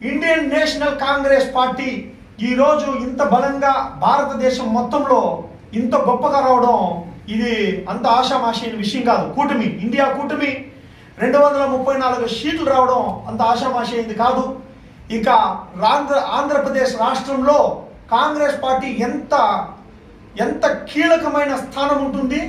Indian National Congress party ఈరోజు ఇంత బలంగా భారతదేశం మొత్తంలో ఇంత గొప్పగా రావడం ఇది అంత ఆశామాషైన విషయం కాదు. కూటమి ఇండియా కూటమి రెండు వందల ముప్పై నాలుగు సీట్లు రావడం అంత ఆశామాషైంది కాదు. ఇక ఆంధ్ర ఆంధ్రప్రదేశ్ రాష్ట్రంలో కాంగ్రెస్ పార్టీ ఎంత ఎంత కీలకమైన స్థానం ఉంటుంది?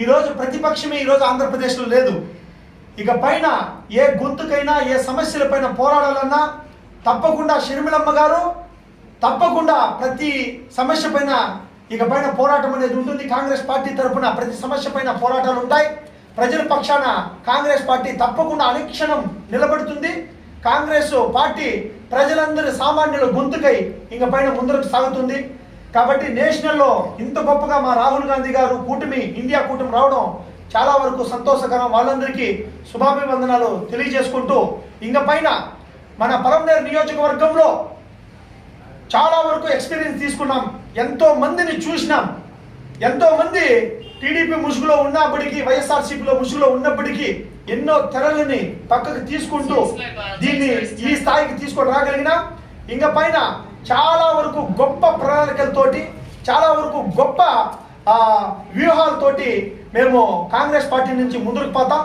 ఈరోజు ప్రతిపక్షమే ఈరోజు ఆంధ్రప్రదేశ్లో లేదు. ఇక పైన ఏ గొంతుకైనా ఏ సమస్యలపైన పోరాడాలన్నా తప్పకుండా షర్మిలమ్మ గారు తప్పకుండా ప్రతి సమస్య పైన ఇక పైన పోరాటం అనేది ఉంటుంది. కాంగ్రెస్ పార్టీ తరఫున ప్రతి సమస్య పైన పోరాటాలు ఉంటాయి. ప్రజల పక్షాన కాంగ్రెస్ పార్టీ తప్పకుండా అనుక్షణం నిలబడుతుంది. కాంగ్రెస్ పార్టీ ప్రజలందరి సామాన్యుల గొంతుకై ఇంక పైన ముందరకు సాగుతుంది. కాబట్టి నేషనల్లో ఇంత గొప్పగా మా రాహుల్ గాంధీ గారు కూటమి ఇండియా కూటమి రావడం చాలా వరకు సంతోషకరం. వాళ్ళందరికీ శుభాభివందనాలు తెలియజేసుకుంటూ ఇంక పైన మన పలంనేరు నియోజకవర్గంలో చాలా వరకు ఎక్స్పీరియన్స్ తీసుకున్నాం. ఎంతో మందిని చూసినాం. ఎంతో మంది టీడీపీ ముసుగులో ఉన్నప్పటికీ వైఎస్ఆర్సీపీలో ముసుగులో ఉన్నప్పటికీ ఎన్నో తెరలని పక్కకు తీసుకుంటూ దీన్ని ఈ స్థాయికి తీసుకొని రాగలిగినా ఇంకా పైన చాలా వరకు గొప్ప ప్రణాళికలతోటి చాలా వరకు గొప్ప వ్యూహాలతోటి మేము కాంగ్రెస్ పార్టీ నుంచి ముందుకు పోతాం.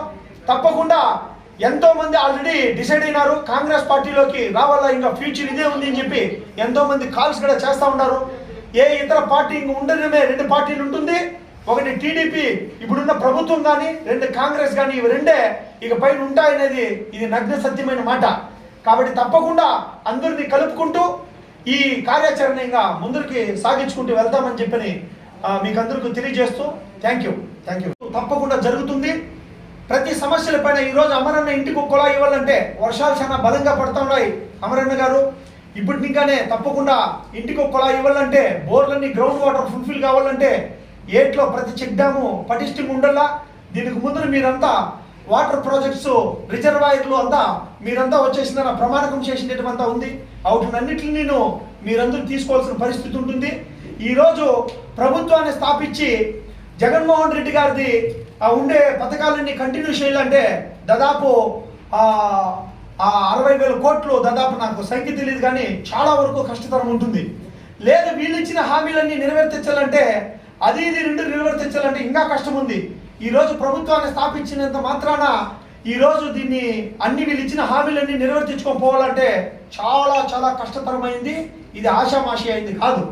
తప్పకుండా ఎంతోమంది ఆల్రెడీ డిసైడ్ అయినారు. కాంగ్రెస్ పార్టీలోకి రావాలా ఇంకా ఫ్యూచర్ ఇదే ఉంది అని చెప్పి ఎంతోమంది కాల్స్ కూడా చేస్తా ఉన్నారు. ఏ ఇతర పార్టీ ఇంక ఉండడమే రెండు పార్టీలు ఉంటుంది. ఒకటి టీడీపీ ఇప్పుడున్న ప్రభుత్వం కానీ రెండు కాంగ్రెస్ కానీ ఇవి రెండే ఇక పైన ఉంటాయనేది ఇది నగ్న సత్యమైన మాట. కాబట్టి తప్పకుండా అందరినీ కలుపుకుంటూ ఈ కార్యాచరణ ఇంకా ముందరికి సాగించుకుంటూ వెళ్తామని చెప్పని మీకందరికీ మీకు అందరికీ తెలియజేస్తూ థ్యాంక్ యూ థ్యాంక్ యూ తప్పకుండా జరుగుతుంది. ప్రతి సమస్యల పైన ఈరోజు అమరన్న ఇంటికి కుళాయి ఇవ్వాలంటే వర్షాలు చాలా బలంగా పడుతూ ఉన్నాయి. అమరన్న గారు ఇప్పుడు ఇంకానే తప్పకుండా ఇంటికి కుళాయి ఇవ్వాలంటే బోర్లన్నీ గ్రౌండ్ వాటర్ ఫుల్ఫిల్ కావాలంటే ఏట్లో ప్రతి చెక్ డ్యాము పటిష్టంగా ఉండాలా? దీనికి ముందు మీరంతా వాటర్ ప్రాజెక్ట్స్ రిజర్వాయర్లు అంతా మీరంతా వచ్చేసిందని ప్రమాణకం చేసినటువంతా ఉంది. వాటినన్నిటిని నేను మీరందరూ తీసుకోవాల్సిన పరిస్థితి ఉంటుంది. ఈరోజు ప్రభుత్వాన్ని స్థాపించి జగన్మోహన్ రెడ్డి గారిది ఆ ఉండే పథకాలన్నీ కంటిన్యూ చేయాలంటే దాదాపు అరవై వేల కోట్లు దాదాపు నాకు సంఖ్య తెలియదు కానీ చాలా వరకు కష్టతరం ఉంటుంది. లేదు వీళ్ళు ఇచ్చిన హామీలన్నీ నెరవేర్తించాలంటే అది ఇది రెండు నెరవేర్తించాలంటే ఇంకా కష్టం ఉంది. ఈరోజు ప్రభుత్వాన్ని స్థాపించినంత మాత్రాన ఈరోజు దీన్ని అన్ని వీళ్ళు ఇచ్చిన హామీలన్నీ నిర్వర్తించుకొని పోవాలంటే చాలా చాలా కష్టతరమైంది. ఇది ఆశామాషి అయింది కాదు.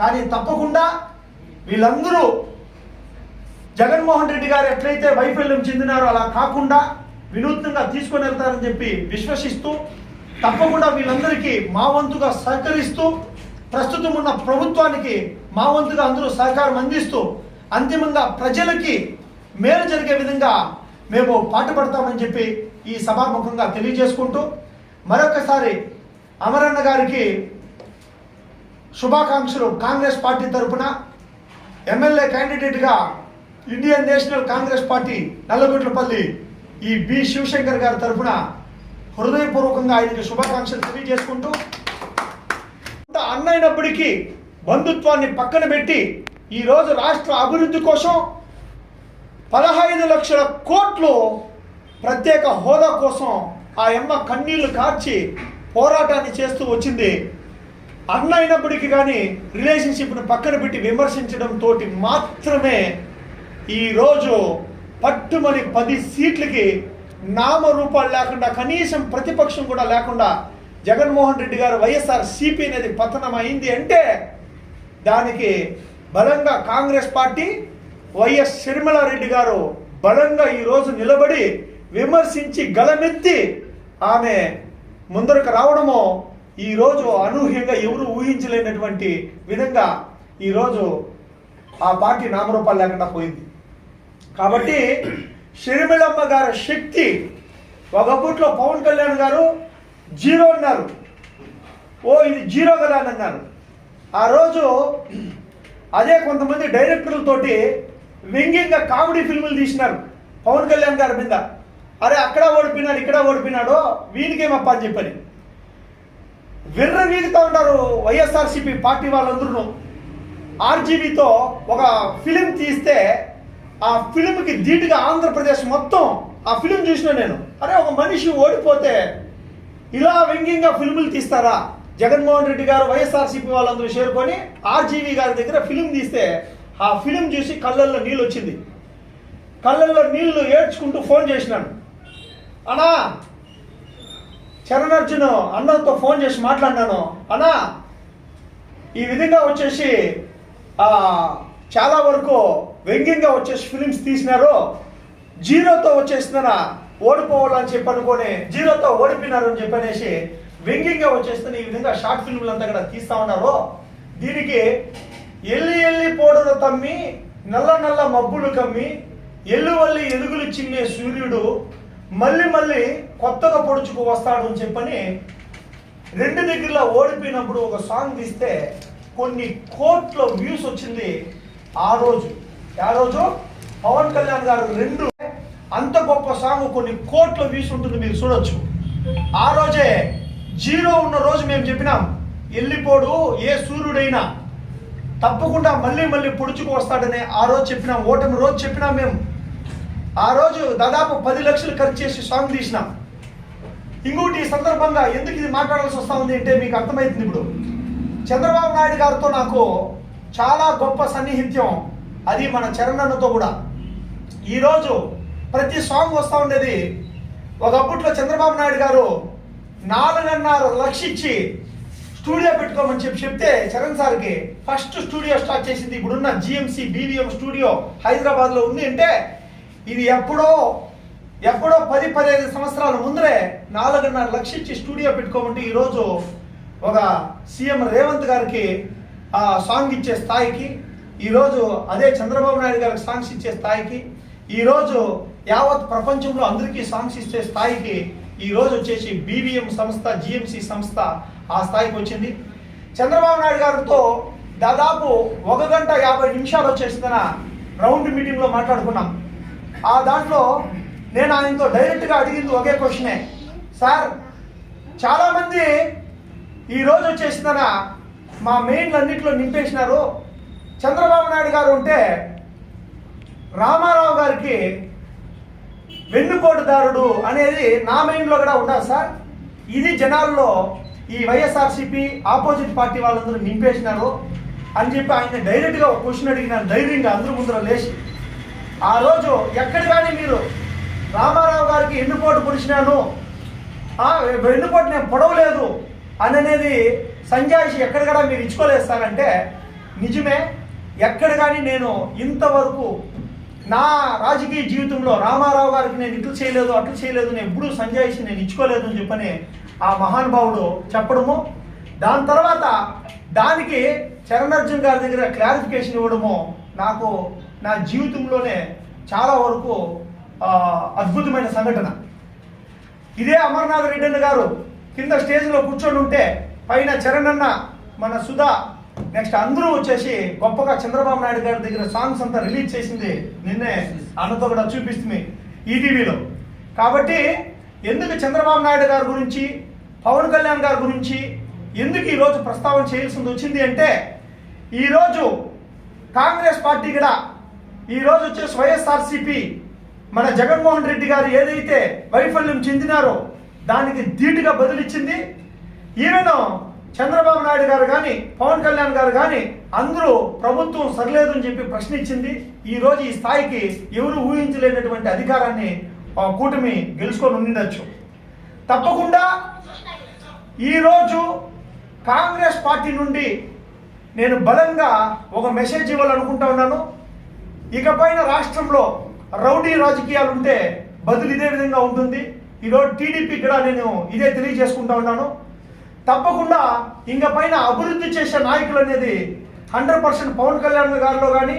కానీ తప్పకుండా వీళ్ళందరూ జగన్మోహన్ రెడ్డి గారు ఎట్లయితే వైఫల్యం చెందినారో అలా కాకుండా వినూత్నంగా తీసుకొని వెళ్తారని చెప్పి విశ్వసిస్తూ తప్పకుండా వీళ్ళందరికీ మా వంతుగా సహకరిస్తూ ప్రస్తుతం ఉన్న ప్రభుత్వానికి మా వంతుగా అందరూ సహకారం అందిస్తూ అంతిమంగా ప్రజలకి మేలు జరిగే విధంగా మేము పాటుపడతామని చెప్పి ఈ సభాముఖంగా తెలియజేసుకుంటూ మరొకసారి అమరన్న గారికి శుభాకాంక్షలు కాంగ్రెస్ పార్టీ తరపున. MLA క్యాండిడేట్గా Indian National Congress party Nallagotlapalli ఈ బి శివశంకర్ గారి తరపున హృదయపూర్వకంగా ఆయనకి శుభాకాంక్షలు తెలియజేసుకుంటూ అన్నైనప్పటికీ బంధుత్వాన్ని పక్కన పెట్టి ఈరోజు రాష్ట్ర అభివృద్ధి కోసం పదహైదు లక్షల కోట్లు ప్రత్యేక హోదా కోసం ఆ అమ్మ కన్నీళ్ళు కార్చి పోరాటాన్ని చేస్తూ వచ్చింది. అన్న అయినప్పటికీ కానీ రిలేషన్షిప్ను పక్కన పెట్టి విమర్శించడం తోటి మాత్రమే ఈరోజు పట్టుమని పది సీట్లకి నామరూపాలు లేకుండా కనీసం ప్రతిపక్షం కూడా లేకుండా జగన్మోహన్ రెడ్డి గారు వైఎస్ఆర్ సిపి అనేది పతనం అయింది అంటే దానికి బలంగా కాంగ్రెస్ పార్టీ వైఎస్ షర్మిలారెడ్డి గారు బలంగా ఈరోజు నిలబడి విమర్శించి గలమెత్తి ఆమె ముందరకు రావడము ఈరోజు అనూహ్యంగా ఎవరు ఊహించలేనటువంటి విధంగా ఈరోజు ఆ పార్టీ నామరూపాలు లేకుండా పోయింది. కాబట్టి షర్మిలమ్మ గారి శక్తి ఒకప్పట్లో పవన్ కళ్యాణ్ గారు జీరో అన్నారు. ఓ ఇది జీరో కదా అని అన్నారు. ఆ రోజు అదే కొంతమంది డైరెక్టర్లతోటి వ్యంగ్యంగా కామెడీ ఫిల్ములు తీసినారు. పవన్ కళ్యాణ్ గారి మీద. అరే అక్కడ ఓడిపోయినాడు ఇక్కడ ఓడిపోయినాడో వీనికేమప్ప అని చెప్పని. విర్ర వీగుతూ ఉంటారు వైఎస్ఆర్సీపీ పార్టీ వాళ్ళందరూ. ఆర్జీబీతో ఒక ఫిలిం తీస్తే ఆ ఫిలింకి ధీటుగా ఆంధ్రప్రదేశ్ మొత్తం ఆ ఫిలిం చూసిన నేను. అరే ఒక మనిషి ఓడిపోతే ఇలా వ్యంగ్యంగా ఫిల్ములు తీస్తారా? జగన్మోహన్ రెడ్డి గారు వైఎస్ఆర్సీపీ వాళ్ళందరూ చేరుకొని ఆర్జీవీ గారి దగ్గర ఫిలిం తీస్తే ఆ ఫిలిం చూసి కళ్ళల్లో నీళ్ళు వచ్చింది కళ్ళల్లో నీళ్ళు ఏడ్చుకుంటూ ఫోన్ చేసినాను. అన్నా చరణ్ అన్నతో ఫోన్ చేసి మాట్లాడినాను. అన్నా ఈ విధంగా వచ్చేసి చాలా వరకు వ్యంగ్యంగా వచ్చేసి ఫిలిమ్స్ తీసినారు. జీరోతో వచ్చేస్తున్నా ఓడిపోవాలని చెప్పి అనుకొని జీరోతో ఓడిపోయినారు అని చెప్పనేసి వ్యంగ్యంగా వచ్చేస్తున్న ఈ విధంగా షార్ట్ ఫిల్మ్లు అంతా కూడా తీస్తా ఉన్నారు. దీనికి ఎల్లి ఎల్లి పోడలు తమ్మి నల్ల నల్ల మబ్బులు కమ్మి ఎల్లువల్లి ఎలుగులు చిమ్మే సూర్యుడు మళ్ళీ మళ్ళీ కొత్తగా పొడుచుకు వస్తాడు అని చెప్పని రెండు దగ్గరలో ఓడిపోయినప్పుడు ఒక సాంగ్ తీస్తే కొన్ని కోట్ల వ్యూస్ వచ్చింది ఆ రోజు. ఆ రోజు పవన్ కళ్యాణ్ గారు రెండు అంత గొప్ప సాంగ్ కొన్ని కోట్ల వ్యూస్ ఉంటుంది మీరు చూడొచ్చు. ఆ రోజే జీరో ఉన్న రోజు మేము చెప్పినాం వెళ్ళిపోడు ఏ సూర్యుడైనా తప్పకుండా మళ్ళీ మళ్ళీ పొడుచుకు వస్తాడని ఆ రోజు చెప్పినాం ఓటమి రోజు చెప్పినాం మేము. ఆ రోజు దాదాపు పది లక్షలు ఖర్చు చేసి సాంగ్ తీసినాం. ఇంకోటి ఈ సందర్భంగా ఎందుకు ఇది మాట్లాడాల్సి వస్తా ఉంది అంటే మీకు అర్థమవుతుంది ఇప్పుడు. చంద్రబాబు నాయుడు గారితో నాకు చాలా గొప్ప సన్నిహిత్యం. అది మన చరణన్నతో కూడా. ఈరోజు ప్రతి సాంగ్ వస్తూ ఉండేది. ఒకప్పట్లో చంద్రబాబు నాయుడు గారు నాలుగున్నర లక్ష ఇచ్చి స్టూడియో పెట్టుకోమని చెప్పి చెప్తే చరణ్ సార్కి ఫస్ట్ స్టూడియో స్టార్ట్ చేసింది ఇప్పుడున్న జిఎంసి బీవీఎం స్టూడియో హైదరాబాద్లో ఉంది అంటే ఇది ఎప్పుడో ఎప్పుడో పది పదిహేను సంవత్సరాల ముందరే నాలుగున్నర లక్ష ఇచ్చి స్టూడియో పెట్టుకోమంటే ఈరోజు ఒక సీఎం రేవంత్ గారికి ఆ సాంగ్ ఇచ్చే స్థాయికి ఈరోజు అదే చంద్రబాబు నాయుడు గారికి సాంగ్స్ ఇచ్చే స్థాయికి ఈరోజు యావత్ ప్రపంచంలో అందరికీ సాంగ్స్ ఇచ్చే స్థాయికి ఈరోజు వచ్చేసి బీవీఎం సంస్థ జిఎంసి సంస్థ ఆ స్థాయికి వచ్చింది. చంద్రబాబు నాయుడు గారితో దాదాపు ఒక గంట యాభై నిమిషాలు వచ్చేసిన రౌండ్ మీటింగ్లో మాట్లాడుకున్నాం. ఆ దాంట్లో నేను ఆయనతో డైరెక్ట్గా అడిగింది ఒకే క్వశ్చనే. సార్ చాలామంది ఈ రోజు వచ్చేసిన మా మెయిన్లు అన్నింటిలో నింపేసినారు. చంద్రబాబు నాయుడు గారు ఉంటే రామారావు గారికి వెన్నుపోటుదారుడు అనేది నా మైండ్లో కూడా ఉండాలి సార్. ఇది జనాల్లో ఈ వైఎస్ఆర్సీపీ ఆపోజిట్ పార్టీ వాళ్ళందరూ నింపేసినారు అని చెప్పి ఆయన డైరెక్ట్గా ఒక క్వశ్చన్ అడిగినాను ధైర్యంగా అందరూ ముందర లేచి. ఆ రోజు ఎక్కడ కానీ మీరు? రామారావు గారికి ఎన్నుపోటు పొడిచినాను. ఆ, వెన్నుపోటు నేను పొడవలేదు అని అనేది సంజాయిషి ఎక్కడ కూడా మీరు ఇచ్చుకోలేస్తానంటే నిజమే ఎక్కడ కానీ నేను ఇంతవరకు నా రాజకీయ జీవితంలో రామారావు గారికి నేను ఇట్లు చేయలేదు అట్లు చేయలేదు నేను ఎప్పుడూ సంజాయిషి నేను ఇచ్చుకోలేదు అని చెప్పని ఆ మహానుభావుడు చెప్పడము. దాని తర్వాత దానికి చరణర్జున్ గారి దగ్గర క్లారిఫికేషన్ ఇవ్వడము నాకు నా జీవితంలోనే చాలా వరకు అద్భుతమైన సంఘటన. ఇదే అమర్నాథ్ రెడ్డి గారు కింద స్టేజ్లో కూర్చొని ఉంటే పైన చరణ్ అన్న మన సుధా నెక్స్ట్ అందరూ వచ్చేసి గొప్పగా చంద్రబాబు నాయుడు గారి దగ్గర సాంగ్స్ అంతా రిలీజ్ చేసింది నిన్నే అన్నతో కూడా చూపిస్తుంది ఈటీవీలో కాబట్టి ఎందుకు చంద్రబాబు నాయుడు గారి గురించి పవన్ కళ్యాణ్ గారి గురించి ఎందుకు ఈరోజు ప్రస్తావన చేయాల్సింది వచ్చింది అంటే ఈరోజు కాంగ్రెస్ పార్టీ కూడా ఈరోజు వచ్చేసి వైఎస్ఆర్సీపీ మన జగన్మోహన్ రెడ్డి గారు ఏదైతే వైఫల్యం చెందినారో దానికి ధీటుగా బదులిచ్చింది. ఈవెన్ చంద్రబాబు నాయుడు గారు కానీ పవన్ కళ్యాణ్ గారు కానీ అందరూ ప్రభుత్వం సరిలేదు అని చెప్పి ప్రశ్నించింది. ఈరోజు ఈ స్థాయికి ఎవరు ఊహించలేనటువంటి అధికారాన్ని ఆ కూటమి గెలుచుకొని ఉండొచ్చు తప్పకుండా ఈరోజు కాంగ్రెస్ పార్టీ నుండి నేను బలంగా ఒక మెసేజ్ ఇవ్వాలనుకుంటా ఉన్నాను. ఇకపైన రాష్ట్రంలో రౌడీ రాజకీయాలు ఉంటే బదులు ఇదే విధంగా ఉంటుంది. ఈరోజు టీడీపీ కూడా నేను ఇదే తెలియజేసుకుంటా ఉన్నాను. తప్పకుండా ఇంక పైన అభివృద్ధి చేసే నాయకులు అనేది హండ్రెడ్ పర్సెంట్ పవన్ కళ్యాణ్ గారిలో కానీ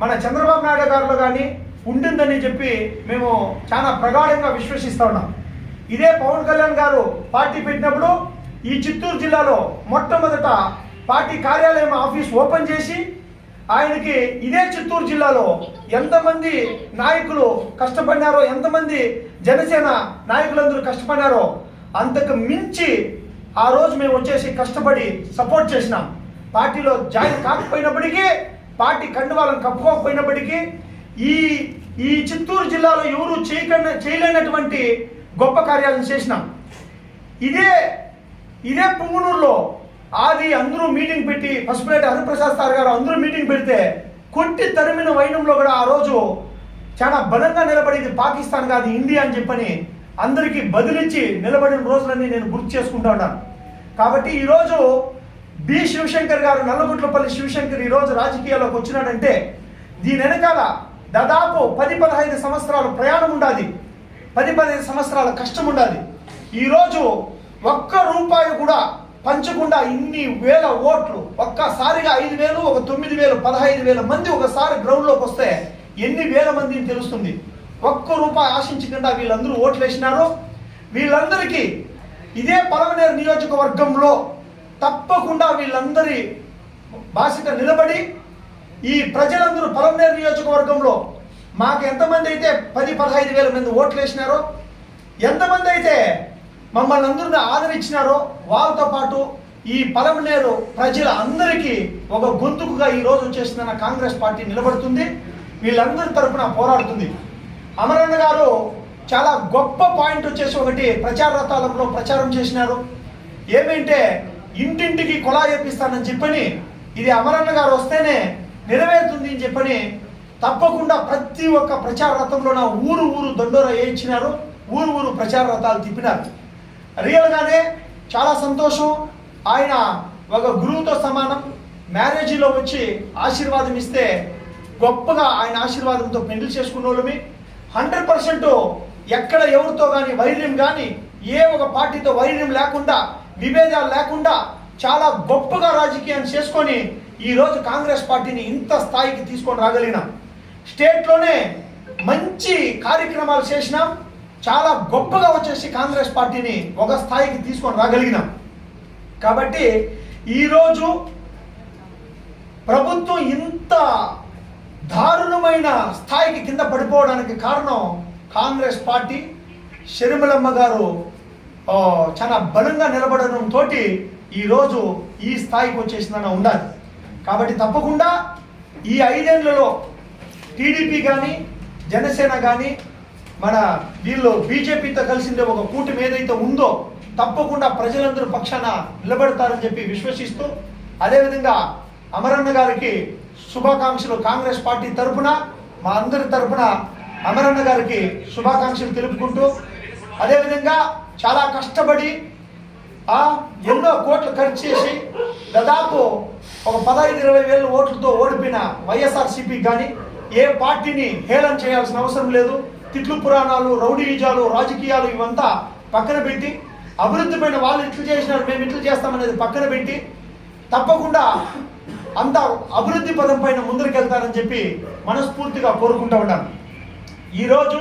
మన చంద్రబాబు నాయుడు గారిలో కానీ ఉంటుందని చెప్పి మేము చాలా ప్రగాఢంగా విశ్వసిస్తా ఉన్నాం. ఇదే పవన్ కళ్యాణ్ గారు పార్టీ పెట్టినప్పుడు ఈ చిత్తూరు జిల్లాలో మొట్టమొదట పార్టీ కార్యాలయం ఆఫీస్ ఓపెన్ చేసి ఆయనకి ఇదే చిత్తూరు జిల్లాలో ఎంతమంది నాయకులు కష్టపడినారో ఎంతమంది జనసేన నాయకులందరూ కష్టపడినారో అంతకు మించి ఆ రోజు మేము వచ్చేసి కష్టపడి సపోర్ట్ చేసినాం. పార్టీలో జాయిన్ కాకపోయినప్పటికీ పార్టీ కండువాలను కప్పుకోకపోయినప్పటికీ ఈ ఈ చిత్తూరు జిల్లాలో ఎవరు చేయకుండా చేయలేనటువంటి గొప్ప కార్యాలను చేసినాం. ఇదే ఇదే పుంగునూరులో ఆది అందరూ మీటింగ్ పెట్టి పసుపులేటి హరిప్రసాద్ సార్ గారు అందరూ మీటింగ్ పెడితే కొట్టి తరిమిన వైనంలో కూడా ఆ రోజు చాలా బలంగా నిలబడేది పాకిస్తాన్ కాదు ఇండియా అని చెప్పని అందరికీ బదిలిచ్చి నిలబడిన రోజులన్నీ నేను గుర్తు చేసుకుంటా ఉన్నాను. కాబట్టి ఈరోజు బి శివశంకర్ గారు నల్లగుట్లపల్లి శివశంకర్ ఈరోజు రాజకీయాల్లోకి వచ్చినాడంటే దీని వెనకాల దాదాపు పది పదహైదు సంవత్సరాల ప్రయాణం ఉండాలి. పది పదిహేను సంవత్సరాల కష్టం ఉండాలి. ఈరోజు ఒక్క రూపాయి కూడా పంచకుండా ఇన్ని వేల ఓట్లు ఒక్కసారిగా ఐదు వేలు ఒక తొమ్మిది వేలు పదహైదు వేల మంది ఒకసారి గ్రౌండ్లోకి వస్తే ఎన్ని వేల మందిని తెలుస్తుంది. ఒక్క రూపాయి ఆశించకుండా వీళ్ళందరూ ఓట్లు వేసినారు. వీళ్ళందరికీ ఇదే పలమనేరు నియోజకవర్గంలో తప్పకుండా వీళ్ళందరి బాసిట నిలబడి ఈ ప్రజలందరూ పలమనేరు నియోజకవర్గంలో మాకు ఎంతమంది అయితే పది పదహైదు వేల మంది ఓట్లు వేసినారో ఎంతమంది అయితే మమ్మల్ని అందరిని ఆదరించినారో వాళ్ళతో పాటు ఈ పలమనేరు ప్రజల అందరికీ ఒక గొంతుకుగా ఈ రోజు వచ్చేసిన కాంగ్రెస్ పార్టీ నిలబడుతుంది. వీళ్ళందరి తరపున పోరాడుతుంది. అమరన్న గారు చాలా గొప్ప పాయింట్ వచ్చేసి ఒకటి ప్రచార రథాలంలో ప్రచారం చేసినారు. ఏమంటే ఇంటింటికి కొలా చేపిస్తానని చెప్పని ఇది అమరన్న గారు వస్తేనే నెరవేరుతుంది అని చెప్పని తప్పకుండా ప్రతి ఒక్క ప్రచార రథంలోన ఊరు ఊరు దండోర వేయించినారు. ఊరు ఊరు ప్రచార రథాలు తిప్పినారు. రియల్గానే చాలా సంతోషం. ఆయన ఒక గురువుతో సమానం. మ్యారేజీలో వచ్చి ఆశీర్వాదం ఇస్తే గొప్పగా ఆయన ఆశీర్వాదంతో పెళ్ళి చేసుకున్న వాళ్ళమి హండ్రెడ్ పర్సెంట్ ఎక్కడ ఎవరితో కానీ వైర్యం కానీ ఏ ఒక పార్టీతో వైర్యం లేకుండా విభేదాలు లేకుండా చాలా గొప్పగా రాజకీయం చేసుకొని ఈరోజు కాంగ్రెస్ పార్టీని ఇంత స్థాయికి తీసుకొని రాగలిగినాం. స్టేట్లోనే మంచి కార్యక్రమాలు చేసినాం. చాలా గొప్పగా వచ్చేసి కాంగ్రెస్ పార్టీని ఒక స్థాయికి తీసుకొని రాగలిగినాం. కాబట్టి ఈరోజు ప్రభుత్వం ఇంత దారుణమైన స్థాయికి కింద పడిపోవడానికి కారణం కాంగ్రెస్ పార్టీ షర్మిలమ్మ గారు చాలా బలంగా నిలబడడంతో ఈరోజు ఈ స్థాయికి వచ్చేసిందని ఉండాలి. కాబట్టి తప్పకుండా ఈ ఐదేళ్ళలో టీడీపీ కానీ జనసేన కానీ మన వీళ్ళు బీజేపీతో కలిసిందే ఒక కూటమి ఏదైతే ఉందో తప్పకుండా ప్రజలందరూ పక్షాన నిలబడతారని చెప్పి విశ్వసిస్తూ అదేవిధంగా అమరన్న గారికి శుభాకాంక్షలు కాంగ్రెస్ పార్టీ తరఫున మా అందరి తరపున అమరన్న గారికి శుభాకాంక్షలు తెలుపుకుంటూ అదేవిధంగా చాలా కష్టపడి ఆ ఎన్నో కోట్లు ఖర్చు చేసి దాదాపు ఒక పదహైదు ఇరవై వేల ఓట్లతో ఓడిపోయిన వైఎస్ఆర్సీపీ కానీ ఏ పార్టీని హేళన చేయాల్సిన అవసరం లేదు. తిట్లు పురాణాలు రౌడీజాలు రాజకీయాలు ఇవంతా పక్కన పెట్టి అభివృద్ధి పైన వాళ్ళు ఇట్లు చేసినారు మేము ఇట్లు చేస్తామనేది పక్కన పెట్టి తప్పకుండా అంత అభివృద్ధి పదం పైన ముందరికెళ్తారని చెప్పి మనస్ఫూర్తిగా కోరుకుంటూ ఉన్నాను. ఈరోజు